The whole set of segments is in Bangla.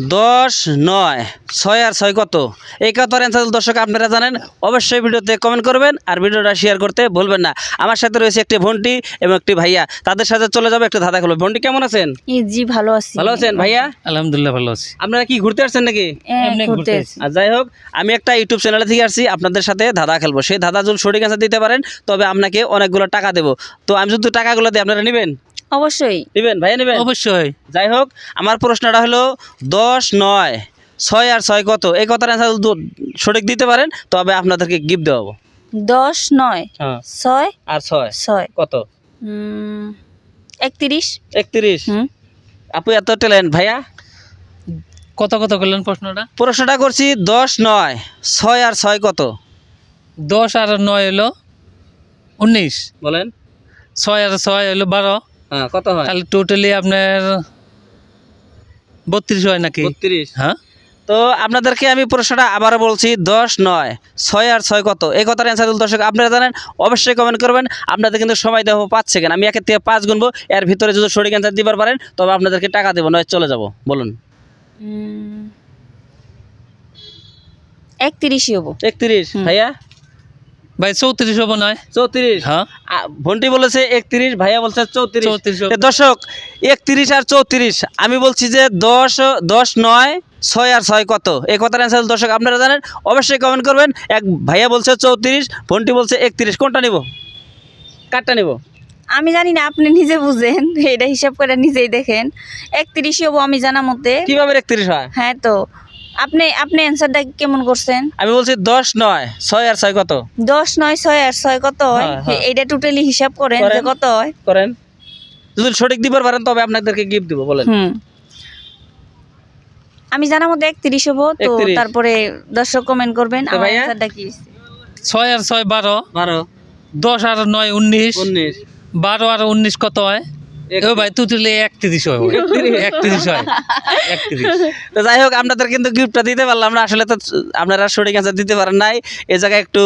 দশ নয়। ছয় আর ছয় কত? এই কথার অ্যান্সার দর্শক আপনারা জানেন। অবশ্যই ভিডিওতে কমেন্ট করবেন আর ভিডিওটা শেয়ার করতে ভুলবেন না। আমার সাথে রয়েছে একটি ভন্টি এবং একটি ভাইয়া। তাদের সাথে চলে যাবে একটা ধাঁধা খেলবে। ভন্টি কেমন আছেন? জি ভালো আছি। ভালো আছেন ভাইয়া? আলহামদুলিল্লাহ ভালো আছি। আপনারা কি ঘুরতে আসছেন নাকি? হ্যাঁ, আর যাই হোক আমি একটা ইউটিউব চ্যানেলে থেকে আসছি। আপনাদের সাথে ধাঁধা খেলব। সেই ধাঁধা যদি সঠিক অ্যান্সার দিতে পারেন তবে আপনাকে অনেকগুলো টাকা দেবো। তো আমি যদি টাকাগুলো দিই আপনারা নেবেন? অবশ্যই। নেবেন ভাইয়া নেবেন? অবশ্যই। যাই হোক আমার প্রশ্নটা হলো দশ নয় ছয় আর ছয় কত? এই কথার অ্যান্সার সঠিক দিতে পারেন তবে আপনাদেরকে গিফট দেওয়াবো। দশ নয় হ্যাঁ। ছয় আর ছয়? ছয়। কত? একত্রিশ। একত্রিশ? হুম। আপু এত ট্যালেন্ট ভাইয়া? কত কত করলেন প্রশ্নটা? প্রশ্নটা করছি দশ নয় ছয় আর ছয় কত? দশ আর নয় হলো উনিশ। বলেন। ছয় আর ছয় হলো বারো। হ্যাঁ কত হয়? তাহলে টোটালি আপনার বত্রিশ হয় নাকি? বত্রিশ? হ্যাঁ। তো আপনাদেরকে আমি প্রশ্নটা আবারও বলছি দশ নয় ছয় আর ছয় কত? এই কথার অ্যান্সার দর্শক আপনারা জানেন অবশ্যই কমেন্ট করবেন। আপনাদের কিন্তু সময় দেবো পাঁচ সেকেন্ড আমি একের থেকে পাঁচ গুনবো এর ভিতরে যদি সঠিক অ্যান্সার দিবার পারেন তবে আপনাদেরকে টাকা দেবো নয় চলে যাব। বলুন। একত্রিশই হব। একত্রিশ ভাইয়া? ভাই চৌত্রিশ হব নয়। চৌত্রিশ? হ্যাঁ। ভন্টি বলেছে একত্রিশ ভাইয়া বলছে চৌত্রিশ। চৌত্রিশ দর্শক একত্রিশ আর চৌত্রিশ আমি বলছি যে দশ দশ নয় ছয় আর ছয় কত? এই কথার অ্যান্সার দর্শক আপনারা জানেন অবশ্যই কমেন্ট করবেন। এক ভাইয়া বলছে চৌত্রিশ ভন্টি বলছে একত্রিশ কোনটা নিব? কারটা নিব? আমি জানি না আপনি নিজে বুঝেন এটা হিসাব করে নিজেই দেখেন। একত্রিশই হব আমি জানা মতে। কীভাবে একত্রিশ হয়? হ্যাঁ তো আপনি আপনি অ্যান্সারটা কেমন করছেন? আমি বলছি দশ নয় ছয় আর ছয় কত? দশ নয় ছয় আর ছয় কত হয়? হ্যাঁ, হ্যাঁ। এইটা টোটালি হিসাব করেন যে কত হয়। করেন। যদি সঠিক দিবার পারেন তবে আপনাদেরকে গিফট দিব বলেন। আমি জানা মতো একত্রিশ হব তো তারপরে দর্শক কমেন্ট করবেন আমার অ্যান্সারটা কি? ছয় আর ছয় বারো। বারো। দশ আর নয় উনিশ। উনিশ। বারো আর উনিশ কত হয়? ও ভাই টোটালি একত্রিশ হয় একত্রিশ হয় একত্রিশ তো যাই হোক আপনাদের কিন্তু গিফটটা দিতে পারলাম না আসলে তো আপনারা সঠিক অ্যান্সার দিতে পারেন নাই। এই জায়গায় একটু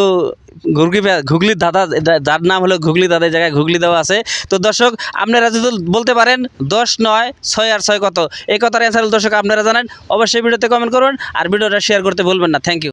ঘুগলি ঘুগলির দাদা যার নাম হলো ঘুগলি দাদা এই জায়গায় ঘুগলি দেওয়া আছে। তো দর্শক আপনারা যদি বলতে পারেন দশ নয় ছয় আর ছয় কত? এই কথার অ্যান্সার দর্শক আপনারা জানেন অবশ্যই ভিডিওতে কমেন্ট করুন আর ভিডিওটা শেয়ার করতে ভুলবেন না। Thank you